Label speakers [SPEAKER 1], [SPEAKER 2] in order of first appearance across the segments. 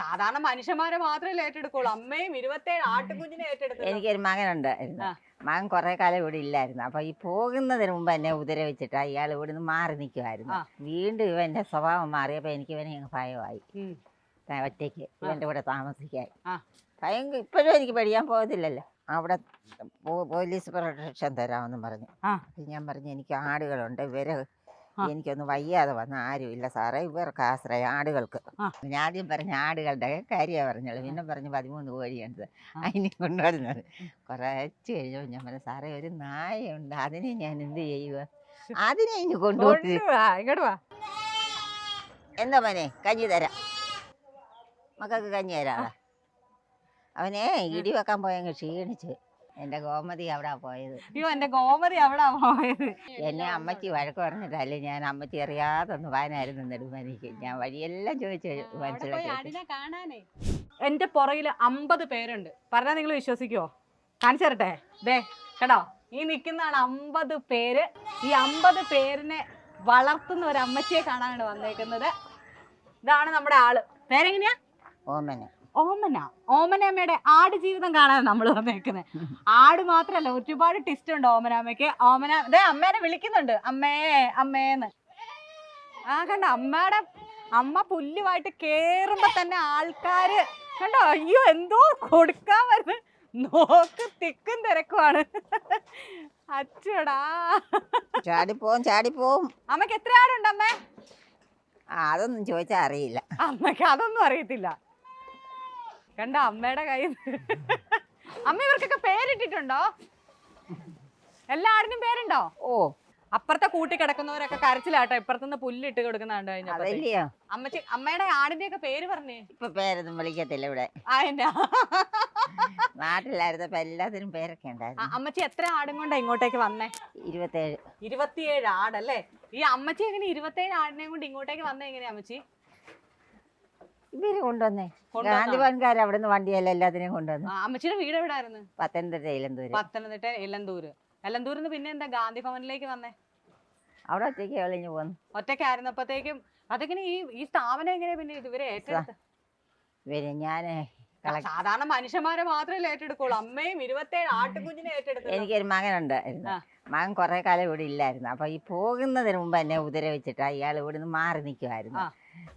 [SPEAKER 1] സാധാരണ മനുഷ്യന്മാരെ മാത്രമേ ഏറ്റെടുക്കുള്ളൂ. അമ്മയും ഇരുപത്തേഴ് ആട്ടുകുഞ്ഞിനെ ഏറ്റെടുത്തു
[SPEAKER 2] എനിക്കൊരു
[SPEAKER 1] മകനുണ്ട്.
[SPEAKER 2] മകൻ കുറെ കാലം ഇവിടെ ഇല്ലായിരുന്നു. അപ്പൊ ഈ പോകുന്നതിന് മുമ്പ് എന്നെ ഉപദ്രവിച്ചിട്ട് ഇവിടെ നിന്ന് മാറി നിൽക്കുമായിരുന്നു വീണ്ടും ഇവന്റെ സ്വഭാവം മാറിയപ്പോ എനിക്ക് ഇവനെ അങ്ങ് ഭയമായി. ഒറ്റയ്ക്ക് ഇവന്റെ കൂടെ താമസിക്കാൻ. ഭയങ്കര ഇപ്പോഴും എനിക്ക് പഠിക്കാൻ പോകത്തില്ലല്ലോ. അവിടെ പോലീസ് പ്രൊട്ടക്ഷൻ തരാമെന്ന് പറഞ്ഞു. ഞാൻ പറഞ്ഞു എനിക്ക് ആടുകളുണ്ട്.
[SPEAKER 1] ഇവർ.
[SPEAKER 2] എനിക്കൊന്ന് വയ്യാതെ വന്ന ഇല്ല സാറേ. ഇവർക്ക് ആശ്രയം ആടുകൾക്ക്. ഞാൻ ആദ്യം പറഞ്ഞ ആടുകളുടെ കാര്യമാണ് പറഞ്ഞുള്ളൂ. പിന്നെ പറഞ്ഞു പതിമൂന്ന് കോഴിയുണ്ട്. അതിനെ കൊണ്ടുവരുന്നത്. കുറച്ച് കഴിഞ്ഞപ്പോൾ ഞാൻ പറഞ്ഞു സാറേ ഒരു നായയുണ്ട്. അതിനെ ഞാൻ എന്ത് ചെയ്യുക അതിനെ ഇനി കൊണ്ടുപോയി എന്താ മോനെ? കഞ്ഞി തരാം. മക്കൾക്ക് കഞ്ഞി തരാം. അവനെ ഇടി വെക്കാൻ പോയങ്ങ് ക്ഷീണിച്ച്. എന്റെ ഗോമതി അവിടെ പോയത്.
[SPEAKER 1] അയ്യോ എന്റെ ഗോമതി അവിടെ പോയത്.
[SPEAKER 2] എന്നെ അമ്മച്ചി വഴക്ക് പറഞ്ഞിട്ടല്ലേ ഞാൻ അമ്മച്ചി അറിയാതെ ഒന്ന് വാനായിരുന്നു നെടുമനിക്ക് ഞാൻ വഴിയെല്ലാം ചോദിച്ചു മനസ്സിലാക്കി
[SPEAKER 1] എന്റെ പുറകിൽ അമ്പത് പേരുണ്ട്. പറഞ്ഞാൽ നിങ്ങൾ വിശ്വസിക്കുവോ? കാണിച്ചരട്ടെ ദേ കേട്ടോ ഈ നിൽക്കുന്നതാണ് അമ്പത് പേര്. ഈ അമ്പത് പേരിനെ വളർത്തുന്ന ഒരു അമ്മച്ചിയെ കാണാനാണ് വന്നേക്കുന്നത്. ഇതാണ് നമ്മുടെ ആൾ. പേരെങ്ങനെയാ?
[SPEAKER 2] ഓമന.
[SPEAKER 1] ഓമന. ഓമനമ്മയുടെ ആട് ജീവിതം കാണാൻ നമ്മൾ വന്നേക്കുന്നത് ആട് മാത്രല്ല ഒരുപാട് ടിസ്റ്റ് ഉണ്ട് ഓമനാമ്മയ്ക്ക് ഓമന അതെ അമ്മേനെ വിളിക്കുന്നുണ്ട്. അമ്മേ അമ്മേന്ന്. ആ കണ്ട? അമ്മയുടെ അമ്മ പുല്ലുമായിട്ട് കേറുമ്പോ തന്നെ ആൾക്കാര് കണ്ടോ? അയ്യോ എന്തോ കൊടുക്കാൻ വരുന്നത് നോക്ക് തിക്കും തിരക്കുമാണ് അച്ചടാ.
[SPEAKER 2] ചാടിപ്പോവും ചാടിപ്പോവും.
[SPEAKER 1] അമ്മയ്ക്ക് എത്ര ആടുണ്ട് അമ്മേ?
[SPEAKER 2] ആ, അതൊന്നും ചോദിച്ചാൽ അറിയില്ല.
[SPEAKER 1] അമ്മയ്ക്ക് അതൊന്നും അറിയത്തില്ല. കണ്ട അമ്മയുടെ കയ്യിൽ അമ്മ ഇവർക്കൊക്കെ പേരിട്ടിട്ടുണ്ടോ? എല്ലാ ആടിനും പേരുണ്ടോ?
[SPEAKER 2] ഓ
[SPEAKER 1] അപ്പുറത്തെ കൂട്ടി കിടക്കുന്നവരൊക്കെ കരച്ചിലാട്ടോ. ഇപ്പുറത്തുനിന്ന് പുല്ലിട്ട് കൊടുക്കുന്ന കണ്ടു കഴിഞ്ഞപ്പോ
[SPEAKER 2] അതല്ലയോ?
[SPEAKER 1] അമ്മച്ചി അമ്മയുടെ ആടിന്റെ ഒക്കെ പേര് പറഞ്ഞേ.
[SPEAKER 2] ഇപ്പൊ പേരൊന്നും വിളിക്കത്തില്ല ഇവിടെ. നാട്ടിലായിരുന്നപ്പോ എല്ലാത്തിനും പേരൊക്കെ ഉണ്ടായിരുന്നു.
[SPEAKER 1] അമ്മച്ചി എത്ര ആടും കൊണ്ടാ ഇങ്ങോട്ടേക്ക് വന്നേ?
[SPEAKER 2] ഇരുപത്തേഴ്.
[SPEAKER 1] ഇരുപത്തിയേഴ് ആടല്ലേ? ഈ അമ്മച്ചി എങ്ങനെ ഇരുപത്തേഴ് ആടിനെ കൊണ്ട് ഇങ്ങോട്ടേക്ക് വന്നേ എങ്ങനെയാ അമ്മച്ചി?
[SPEAKER 2] ഇവർ കൊണ്ടുവന്നേ. ഗാന്ധിഭവൻകാർ അവിടെ അവിടുന്ന് വണ്ടിയെല്ലാം എല്ലാത്തിനെയും കൊണ്ടുവന്നു.
[SPEAKER 1] അമ്മച്ചിയുടെ വീട് എവിടായിരുന്നു?
[SPEAKER 2] പത്തനംതിട്ട ഇലന്തൂര്
[SPEAKER 1] പത്തനംതിട്ട എലന്തൂര് എലന്തൂരിൽ നിന്ന് പിന്നെ എന്താ ഗാന്ധി ഭവനിലേക്ക് വന്നേ?
[SPEAKER 2] അവിടെ ഒറ്റയ്ക്ക് എളിഞ്ഞു പോന്നു.
[SPEAKER 1] ഒറ്റയ്ക്കായിരുന്നപ്പോഴത്തേക്കും അതെങ്ങനെ ഈ ഈ സ്ഥാപനം എങ്ങനെയാ പിന്നെ ഇതുവരെ ഏറ്റെടുത്ത്?
[SPEAKER 2] ഇവരെ ഞാൻ
[SPEAKER 1] സാധാരണ മനുഷ്യന്മാരെ മാത്രമേ ഏറ്റെടുക്കുള്ളൂ. അമ്മയും ഇരുപത്തേഴ് ആട്ടുകുഞ്ഞിനെ ഏറ്റെടുത്തു
[SPEAKER 2] എനിക്കൊരു
[SPEAKER 1] മകനുണ്ട്.
[SPEAKER 2] മകൻ കുറെ കാലം ഇവിടെ ഇല്ലായിരുന്നു. അപ്പൊ ഈ പോകുന്നതിന് മുമ്പ് എന്നെ ഉപദ്രവിച്ചിട്ട് അയാൾ ഇവിടുന്ന് മാറി നിൽക്കുമായിരുന്നു.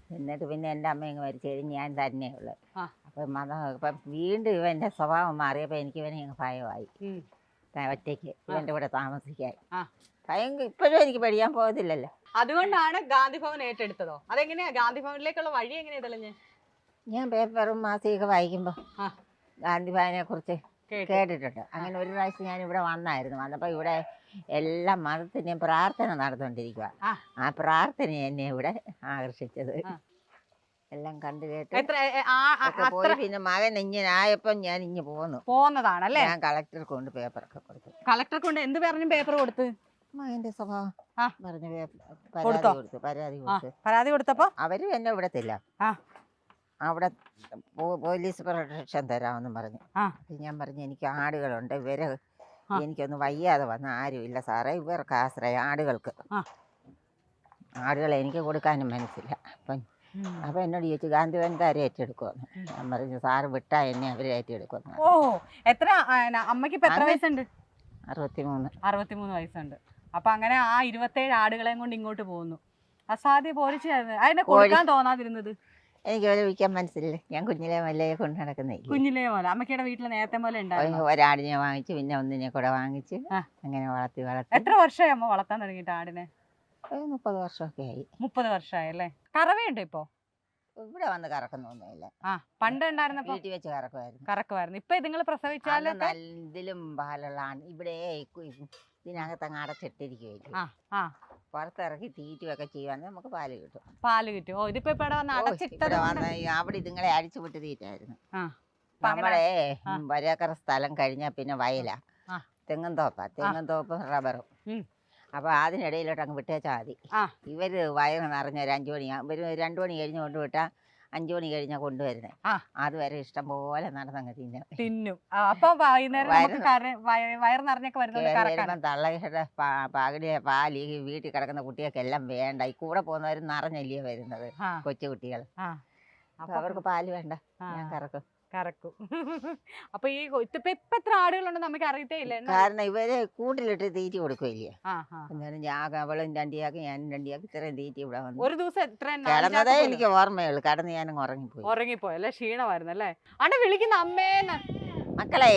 [SPEAKER 2] എന്നിട്ട് പിന്നെ എന്റെ അമ്മ അങ്ങ് മരിച്ചു കഴിഞ്ഞ് ഞാൻ തന്നെയുള്ളത്
[SPEAKER 1] ആ.
[SPEAKER 2] അപ്പം മത ഇപ്പം വീണ്ടും ഇവന്റെ സ്വഭാവം മാറിയപ്പോൾ എനിക്ക് ഇവനെ അങ്ങ് ഭയമായി. ഒറ്റയ്ക്ക് ഇവന്റെ കൂടെ താമസിക്കാൻ. ഭയങ്കര ഇപ്പോഴും എനിക്ക് പഠിക്കാൻ പോകത്തില്ലല്ലോ.
[SPEAKER 1] അതുകൊണ്ടാണ് ഗാന്ധി ഭവൻ ഏറ്റെടുത്തതോ? അതെങ്ങനെയാ? ഗാന്ധി ഭവനിലേക്കുള്ള വഴി എങ്ങനെയാ തെളിഞ്ഞ്?
[SPEAKER 2] ഞാൻ പേപ്പറും മാസികയൊക്കെ വായിക്കുമ്പോൾ
[SPEAKER 1] ആ.
[SPEAKER 2] ഗാന്ധിഭാനെ കുറിച്ച് കേട്ടിട്ടുണ്ട്. അങ്ങനെ ഒരു പ്രാവശ്യം ഞാൻ ഇവിടെ വന്നായിരുന്നു. വന്നപ്പോൾ ഇവിടെ എല്ലാ മതത്തിന്റെയും പ്രാർത്ഥന നടന്നുകൊണ്ടിരിക്കുക
[SPEAKER 1] ആ.
[SPEAKER 2] പ്രാർത്ഥന എന്നെ ഇവിടെ ആകർഷിച്ചത്. എല്ലാം കണ്ടു കേട്ട് പിന്നെ മകൻ ഇങ്ങനെ ആയപ്പം ഞാൻ ഇങ്ങ് പോന്നു
[SPEAKER 1] പോന്നതാണല്ലേ?
[SPEAKER 2] ഞാൻ കളക്ടർ കൊണ്ട് പേപ്പറൊക്കെ കൊടുത്തു.
[SPEAKER 1] കളക്ടർ കൊണ്ട് എന്ത് പറഞ്ഞു പേപ്പർ കൊടുത്ത്?
[SPEAKER 2] മകന്റെ സ്വഭാവം. പറഞ്ഞു പരാതി
[SPEAKER 1] കൊടുത്തു
[SPEAKER 2] പരാതി കൊടുത്തു.
[SPEAKER 1] പരാതി കൊടുത്തപ്പോ?
[SPEAKER 2] അവരും എന്നെ വിടത്തില്ല. അവിടെ പോലീസ് പ്രൊട്ടക്ഷൻ തരാമെന്ന് പറഞ്ഞു. ഞാൻ പറഞ്ഞു എനിക്ക് ആടുകളുണ്ട്
[SPEAKER 1] ഇവർ
[SPEAKER 2] എനിക്കൊന്നും വയ്യാതെ വന്ന ഇല്ല സാറേ ഇവർക്ക് ആശ്രയം ആടുകൾക്ക്. ആടുകളെ എനിക്ക് കൊടുക്കാനും മനസ്സില്ല. അപ്പം അപ്പം എന്നോട് ചോദിച്ചു ഗാന്ധിവൻകാരെ ഏറ്റെടുക്കുമെന്ന് ഞാൻ പറഞ്ഞു സാറ് വിട്ടാ എന്നെ അവരെ ഏറ്റെടുക്കുമെന്ന്.
[SPEAKER 1] ഓ എത്ര അമ്മയ്ക്ക് ഇപ്പൊ എത്ര വയസ്സുണ്ട്?
[SPEAKER 2] അറുപത്തിമൂന്ന്.
[SPEAKER 1] അറുപത്തിമൂന്ന് വയസ്സുണ്ട്. അപ്പൊ അങ്ങനെ ആ ഇരുപത്തേഴ് ആടുകളെയും കൊണ്ട് ഇങ്ങോട്ട് പോകുന്നു. അസാധ്യ പോലീസ് അതിനെ കൊടുക്കാൻ തോന്നാതിരുന്നത്?
[SPEAKER 2] എനിക്ക് അവരെ വിൽക്കാൻ മനസ്സില്ല ഞാൻ കുഞ്ഞിലെ മല്ലയെ കൊണ്ട് നടക്കുന്നേ
[SPEAKER 1] കുഞ്ഞിലേ പോലെ അമ്മയ്ക്കിടെ വീട്ടിൽ നേരത്തെ പോലെ ഉണ്ടായിരുന്നു?
[SPEAKER 2] ഒരാടിനെ വാങ്ങിച്ച് പിന്നെ ഒന്നിനെ കൂടെ വാങ്ങിച്ച്. അങ്ങനെ വളർത്തി വളർത്തി.
[SPEAKER 1] എത്ര വർഷമായി അമ്മ വളർത്താൻ തുടങ്ങിയിട്ട് ആടിനെ?
[SPEAKER 2] ഒരു മുപ്പത് വർഷമൊക്കെ ആയി.
[SPEAKER 1] മുപ്പത് വർഷമായി അല്ലേ? കറവയുണ്ട് ഇപ്പോ?
[SPEAKER 2] ഇവിടെ വന്ന് കറക്കുന്നൊന്നുമില്ല
[SPEAKER 1] ആ പണ്ട് ഉണ്ടായിരുന്നപ്പോ
[SPEAKER 2] വീട്ടിൽ വെച്ച് കറക്കുമായിരുന്നു.
[SPEAKER 1] കറക്കുമായിരുന്നു. ഇപ്പൊ നിങ്ങൾ പ്രസവിച്ചാൽ
[SPEAKER 2] എന്തിലും പാലുള്ളതാണ് ഇവിടെ ഇതിനകത്ത് അങ്ങ് അടച്ചിട്ടിരിക്കുകയില്ല
[SPEAKER 1] ആ ആ.
[SPEAKER 2] പുറത്തിറക്കി തീറ്റുമൊക്കെ ചെയ്യുവാണെങ്കിൽ നമുക്ക് പാൽ കിട്ടും
[SPEAKER 1] പാൽ കിട്ടും ഓ ഇതിപ്പോ ഇവിടെ വന്ന് അടച്ചിട്ടത്
[SPEAKER 2] ഇവിടെ
[SPEAKER 1] കൊണ്ട്
[SPEAKER 2] വന്ന് അവിടെ ഇതുങ്ങളെ അടിച്ചു വിട്ട് തീറ്റായിരുന്നു
[SPEAKER 1] ആ. അപ്പൊ അങ്ങനെ-
[SPEAKER 2] നമ്മളെ. വരേക്കറ സ്ഥലം കഴിഞ്ഞാൽ പിന്നെ വയലാ
[SPEAKER 1] ആ.
[SPEAKER 2] തെങ്ങും തോപ്പാ തെങ്ങും തോപ്പും റബ്ബറും
[SPEAKER 1] ഉം.
[SPEAKER 2] അപ്പൊ അതിനിടയിലോട്ട് അങ്ങ് വിട്ടേച്ചാൽ മതി
[SPEAKER 1] ആ.
[SPEAKER 2] ഇവർ വയറ് നിറഞ്ഞ ഒരു അഞ്ചു മണി ഇവർ രണ്ടു മണി കഴിഞ്ഞ് കൊണ്ടുവിട്ടാ അഞ്ചു മണി കഴിഞ്ഞാ കൊണ്ടുവരുന്നത്
[SPEAKER 1] ആ.
[SPEAKER 2] അതുവരെ ഇഷ്ടം പോലെ നടന്നങ്ങ് തിന്നും.
[SPEAKER 1] തിന്നും. അപ്പൊ
[SPEAKER 2] വയറ്
[SPEAKER 1] നിറഞ്ഞൊക്കെ
[SPEAKER 2] തള്ളയുടെ പകടിയ പാൽ ഈ വീട്ടിൽ കിടക്കുന്ന കുട്ടികൾക്ക് എല്ലാം വേണ്ട. ഈ കൂടെ പോകുന്നവർ നിറഞ്ഞല്ലേ വരുന്നത്
[SPEAKER 1] കൊച്ചുകുട്ടികൾ.
[SPEAKER 2] കൊച്ചു കുട്ടികൾ അവർക്ക് പാൽ വേണ്ട. ഞാൻ കറക്കും.
[SPEAKER 1] കറക്കും. അപ്പൊ ഈ ഇപ്പൊ ഇപ്പൊ എത്ര ആടുകളുണ്ടെന്ന് നമുക്ക് അറിയത്തേ ഇല്ല
[SPEAKER 2] കാരണം ഇവർ കൂട്ടിലിട്ട് തീറ്റി കൊടുക്കില്ല. അന്നേരം ഞാൻ അവളും രണ്ടിയാക്കി ഞാനും രണ്ടിയാക്കി ഇത്രയും തീറ്റി ഇവിടെ വന്നു.
[SPEAKER 1] ഒരു ദിവസം എത്ര?
[SPEAKER 2] കിടന്നതേ. എനിക്ക് ഓർമ്മയുള്ളൂ. കടന്ന് ഞാനും ഉറങ്ങിപ്പോയി.
[SPEAKER 1] ഉറങ്ങിപ്പോയി. അല്ലെ? ക്ഷീണമായിരുന്നു അല്ലേ? ആണ് വിളിക്കുന്ന അമ്മേന്ന്
[SPEAKER 2] മക്കളെ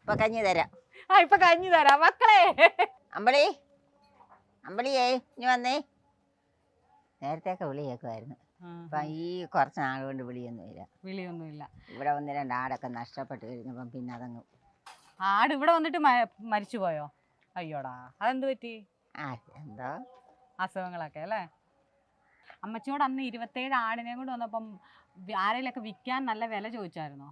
[SPEAKER 2] ഇപ്പൊ കഞ്ഞി തരാം.
[SPEAKER 1] ആ ഇപ്പൊ കഞ്ഞി തരാം. മക്കളെ.
[SPEAKER 2] അമ്പളി അമ്പളിയേ ഇനി വന്നേ. നേരത്തെയൊക്കെ വിളി കേൾക്കുമായിരുന്നു ഇപ്പൊ ഈ കുറച്ച് നാൾ കൊണ്ട് വിളിയൊന്നുമില്ല
[SPEAKER 1] വിളിയൊന്നുമില്ല
[SPEAKER 2] ഇവിടെ ഒന്ന് രണ്ട് ആടൊക്കെ നഷ്ടപ്പെട്ട് കഴിഞ്ഞപ്പം പിന്നെ അതങ്ങ്
[SPEAKER 1] ആട് ഇവിടെ വന്നിട്ട് മരിച്ചു മരിച്ചുപോയോ അയ്യോടാ അതെന്ത് പറ്റി?
[SPEAKER 2] ആ എന്തോ?
[SPEAKER 1] അസുഖങ്ങളൊക്കെ അല്ലേ? അമ്മച്ചിയോട് അന്ന് ഇരുപത്തേഴ് ആടിനെ കൊണ്ട് വന്നപ്പം ആരെങ്കിലൊക്കെ വിൽക്കാൻ നല്ല വില ചോദിച്ചായിരുന്നോ?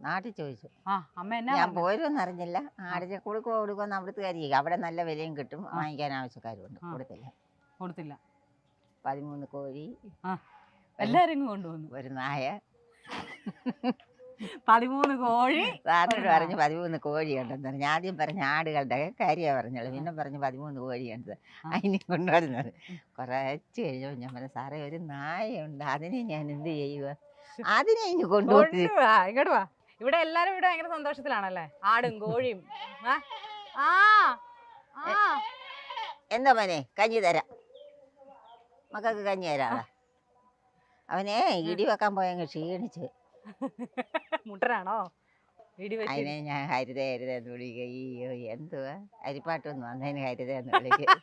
[SPEAKER 2] നാട്ടിൽ ചോദിച്ചു.
[SPEAKER 1] ആ അമ്മ എന്നാ
[SPEAKER 2] ഞാൻ? പോരുമെന്ന് അറിഞ്ഞില്ല. ആടിനെ കൊടുക്കുമോ കൊടുക്കുമെന്ന് അവിടുത്തെ കാര്യം അവിടെ നല്ല വിലയും കിട്ടും. വാങ്ങിക്കാൻ ആവശ്യക്കാരുണ്ട്.
[SPEAKER 1] ആ.
[SPEAKER 2] കൊടുത്തില്ല.
[SPEAKER 1] കൊടുത്തില്ല.
[SPEAKER 2] പതിമൂന്ന് കോഴി
[SPEAKER 1] എല്ലാരും കൊണ്ടുവന്നു.
[SPEAKER 2] ഒരു നായ.
[SPEAKER 1] പതിമൂന്ന് കോഴി.
[SPEAKER 2] സാറിനോട് പറഞ്ഞു പതിമൂന്ന് കോഴിയുണ്ടെന്ന് പറഞ്ഞു. ആദ്യം പറഞ്ഞ ആടുകളുടെ കാര്യമാണ് പറഞ്ഞുള്ളൂ. പിന്നെ പറഞ്ഞു പതിമൂന്ന് കോഴിയുണ്ട്
[SPEAKER 1] ഉണ്ട്.
[SPEAKER 2] അതിനെ കൊണ്ടുവരുന്നത്. കുറച്ച് കഴിഞ്ഞപ്പോൾ ഞാൻ പറഞ്ഞു സാറേ ഒരു നായയുണ്ട്. അതിനെ ഞാൻ എന്ത് ചെയ്യുക അതിനെ ഇനി കൊണ്ടുപോയി
[SPEAKER 1] ഇങ്ങോട്ട് വാ. ഇവിടെ എല്ലാരും ഇവിടെ ഭയങ്കര സന്തോഷത്തിലാണല്ലേ? ആടും കോഴിയും. ആ.
[SPEAKER 2] എന്താ മോനെ? കഞ്ഞി തരാം. മക്കൾക്ക് കഞ്ഞി തരാടാ അവനെ ഇടി വെക്കാൻ പോയങ്ങ് ക്ഷീണിച്ച്.
[SPEAKER 1] മുട്ടനാണോ? ഇടി വെച്ച്.
[SPEAKER 2] അതിനെ ഞാൻ ഹരിത ഹരിത എന്ന് വിളിക്കുക. അയ്യോ എന്തുവാ? അരിപ്പാട്ടൊന്നും വന്നതിന് ഹരിത എന്ന് വിളിക്കുക.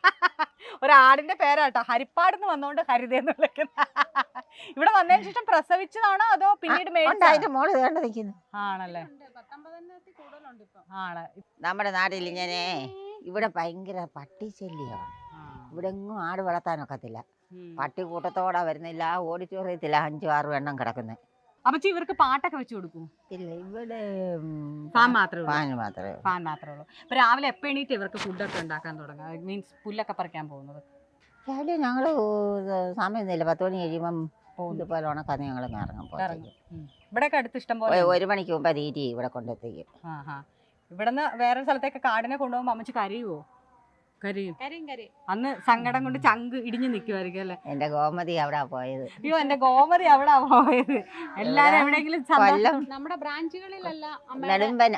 [SPEAKER 1] ഒരാടിന്റെ പേരാട്ടോ. ഹരിപ്പാടുന്ന് വന്നോണ്ട് ഹരിതയെന്ന് വിളിക്കുന്ന. ഇവിടെ വന്നതിന് ശേഷം പ്രസവിച്ചതാണോ അതോ പിന്നീട്
[SPEAKER 2] ഉണ്ട്
[SPEAKER 1] മേടിച്ചതാണോ?
[SPEAKER 2] അതിന്റെ മോൾ വേണ്ട നിൽക്കുന്നു.
[SPEAKER 1] ആണല്ലേ? ആണ്.
[SPEAKER 2] നമ്മുടെ നാട്ടിൽ ഇങ്ങനെ ഇവിടെ ഭയങ്കര പട്ടി ശല്യമാണ് ഇവിടെ എങ്ങും ആട് വളർത്താനൊക്കത്തില്ല.
[SPEAKER 1] ഉം.
[SPEAKER 2] പട്ടി കൂട്ടത്തോടെ വരുന്നില്ല ഓഡിറ്റോറിയത്തില്ല അഞ്ചു ആറും എണ്ണം കിടക്കുന്നത്
[SPEAKER 1] അപ്പച്ചി ഇവർക്ക് പാട്ടൊക്കെ വെച്ച് കൊടുക്കും
[SPEAKER 2] ഇല്ല ഇവിടെ
[SPEAKER 1] ഫാൻ മാത്രമേ
[SPEAKER 2] ഫാൻ മാത്രമേ.
[SPEAKER 1] ഫാൻ മാത്രമേ ഉള്ളൂ. ഇപ്പൊ രാവിലെ എപ്പോ എണീറ്റ് ഇവർക്ക് ഫുഡൊക്കെ ഉണ്ടാക്കാൻ തുടങ്ങുക? മീൻസ് പുല്ലൊക്കെ പറിക്കാൻ പോകുന്നത്?
[SPEAKER 2] രാവിലെ ഞങ്ങൾ സമയമൊന്നുമില്ല പത്ത് മണി കഴിയുമ്പം
[SPEAKER 1] പോകുന്നത്
[SPEAKER 2] ഇതുപോലെ ഉണക്കാന്ന് ഞങ്ങൾ ഇറങ്ങും
[SPEAKER 1] പോകും. ഇവിടെയൊക്കെ അടുത്ത് ഇഷ്ടം പോലെ.
[SPEAKER 2] ഒരു മണിക്ക് മുമ്പ് തീറ്റി ഇവിടെ കൊണ്ടെത്തിക്കും.
[SPEAKER 1] ഇവിടെ നിന്ന് ഇവിടുന്ന് വേറെ സ്ഥലത്തേക്ക് കാടിനെ കൊണ്ടുപോകുമ്പോൾ അമ്മച്ചി കരയുവോ? കരയും. അന്ന് സങ്കടം കൊണ്ട് ചങ്ക് ഇടിഞ്ഞു നിൽക്കുമായിരിക്കും അല്ലേ?
[SPEAKER 2] എന്റെ ഗോമതി അവിടെ പോയത്?
[SPEAKER 1] അയ്യോ എന്റെ ഗോമതി അവിടെ പോയത്? എല്ലാരും എവിടെയെങ്കിലും
[SPEAKER 3] നമ്മുടെ ബ്രാഞ്ചുകളിലല്ല
[SPEAKER 2] നെടുമ്പന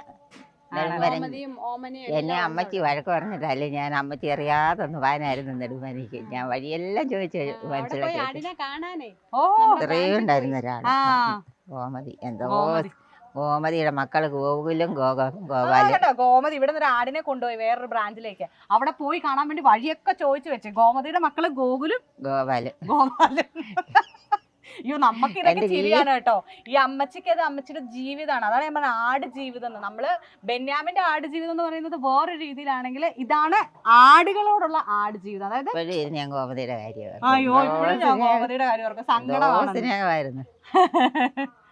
[SPEAKER 2] എന്നെ അമ്മച്ചി വഴക്ക് പറഞ്ഞിട്ടല്ലേ ഞാൻ അമ്മച്ചി അറിയാതൊന്ന് വാനായിരുന്നു നെടുമ്പനിക്ക് ഞാൻ വഴിയെല്ലാം ചോദിച്ചു മനസ്സിലാക്കി
[SPEAKER 3] ആടിനെ കാണാനേ.
[SPEAKER 1] ഓ
[SPEAKER 2] ഇത്രയും ഉണ്ടായിരുന്ന ഒരാൾ
[SPEAKER 1] ആ.
[SPEAKER 2] ഗോമതി എന്തോ ഗോമതിയുടെ മക്കൾ ഗോകുലും ഗോപാലും
[SPEAKER 1] കേട്ടോ. ഗോമതി ഇവിടെ നിന്ന് ആടിനെ കൊണ്ടുപോയി വേറൊരു ബ്രാഞ്ചിലേക്ക്. അവിടെ പോയി കാണാൻ വേണ്ടി വഴിയൊക്കെ ചോദിച്ചു വെച്ച്. ഗോമതിയുടെ മക്കൾ ഗോകുലും
[SPEAKER 2] ഗോപാലും
[SPEAKER 1] ഗോപാലും അയ്യോ നമുക്ക് ഇതൊക്കെ ചിരിയാണ് കേട്ടോ. ഈ അമ്മച്ചിക്ക് അത് അമ്മച്ചിയുടെ ജീവിതമാണ്. അതാണ് നമ്മുടെ പറഞ്ഞ ആട് ജീവിതം എന്ന്. നമ്മൾ ബെന്യാമിന്റെ ആട് ജീവിതം എന്ന് പറയുന്നത് വേറൊരു രീതിയിലാണെങ്കിൽ ഇതാണ് ആടുകളോടുള്ള ആട് ജീവിതം. അതായത്
[SPEAKER 2] ഞാൻ ഗോപതിയുടെ ഗോമതിയുടെ
[SPEAKER 1] അയ്യോ ഇപ്പോഴും ഞാൻ ഗോമതിയുടെ കാര്യം
[SPEAKER 2] സങ്കടമായിരുന്നു